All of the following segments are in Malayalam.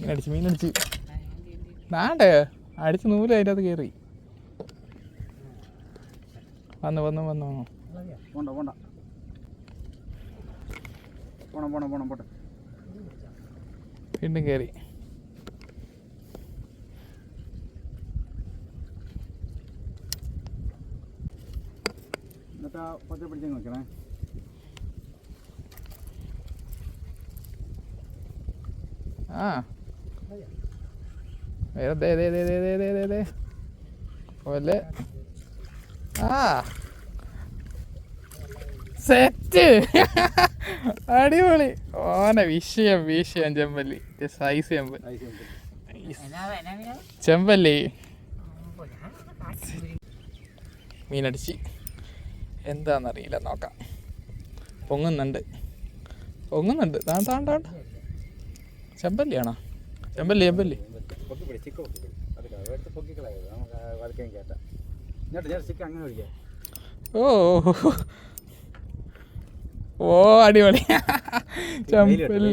മീനടിച്ച് മീനടിച്ച്. വേണ്ടേ? അടിച്ച് നൂൽ അതിന്റെ അത് കയറി. വന്നു വന്നു വന്നു. പോണ്ട പോണ്ട. പോണം പോണം പോണം പോട്ടെ. വീണ്ടും കയറി. എന്നിട്ടാ പച്ച പിടിച്ചു നോക്കണേ ആ. വേറെ ദേ ദേ ദേ ദേ ദേ ദേ ദേ. പോലെ ആ. സെറ്റ്. അടിപൊളി. ഓനെ വിഷയം വിഷയം ചെമ്പല്ലി. സൈസ് ചെമ്പൽ ചെമ്പല്ലി. മീനടിച്ച്. എന്താണെന്നറിയില്ല നോക്കാം. പൊങ്ങുന്നുണ്ട്. പൊങ്ങുന്നുണ്ട്. താണ്ട് താണ്ട് താണ്ട് ചെമ്പല്ലിയാണോ? ചെമ്പല്ലി ചെമ്പല്ലി. ഓ ഓ അടിപൊളി. ചെമ്പല്ലി.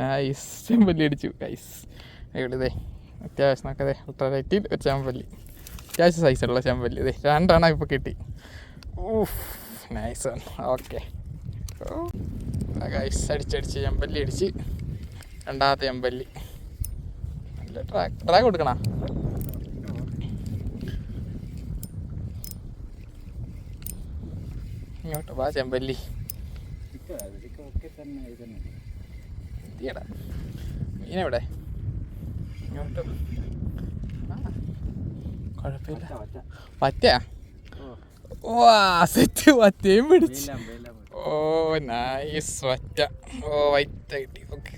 നൈസ് ചെമ്പല്ലി അടിച്ചു നൈസ് അടിപൊളിതേ അത്യാവശ്യം നോക്കതേ അൾട്രാലൈറ്റിൽ ഒരു ചെമ്പല്ലി. അത്യാവശ്യം സൈസുള്ള ചെമ്പല്ലി ഇതേ രണ്ടെണ്ണം ഇപ്പോൾ കിട്ടി. ഓഫ് നൈസ് ആണ് ഓക്കെ ഓ ഗൈസ് അടിച്ചടിച്ച് ചെമ്പല്ലി അടിച്ച് രണ്ടാമത്തെ ചെമ്പല്ലി. നല്ല ട്രാക്ക് ട്രാക്ക് കൊടുക്കണ? ഇങ്ങോട്ട് വാ ചെമ്പല്ലി. എത്തിയടാ. മീനെവിടെ? ഇങ്ങോട്ട് കുഴപ്പമില്ല. പറ്റയാ വാ സെറ്റ് പറ്റയും പിടിച്ച്. ഓ നൈസ് വറ്റ ഓ വൈറ്റ കിട്ടി okay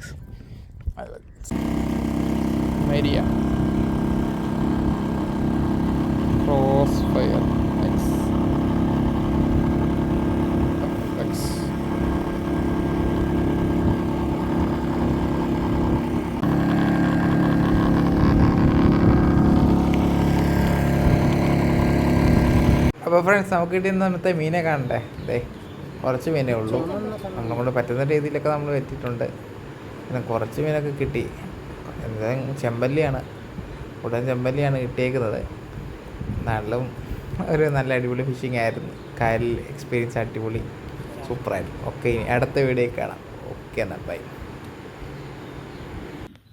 Maria. Cross fire X അപ്പോൾ ഫ്രണ്ട്സ് നമുക്ക് കിട്ടിയ ഇന്നത്തെ മീനെ കാണണ്ടേ? ദേ. കുറച്ച് മീനേ ഉള്ളൂ. നമ്മളെ കൊണ്ട് പറ്റുന്ന രീതിയിലൊക്കെ നമ്മൾ എത്തിയിട്ടുണ്ട് പിന്നെ കുറച്ച് മീനൊക്കെ കിട്ടി. എന്തായാലും ചെമ്പല്ലിയാണ്. ഉടൻ ചെമ്പല്ലിയാണ് കിട്ടിയേക്കുന്നത്. നാട്ടിലും ഒരു നല്ല അടിപൊളി ഫിഷിംഗ് ആയിരുന്നു. കായലിൽ എക്സ്പീരിയൻസ് അടിപൊളി. സൂപ്പറായിരുന്നു. ഓക്കെ ഇനി അടുത്ത വീഡിയോ കാണാം. ഓക്കെ എന്നാൽ ബൈ.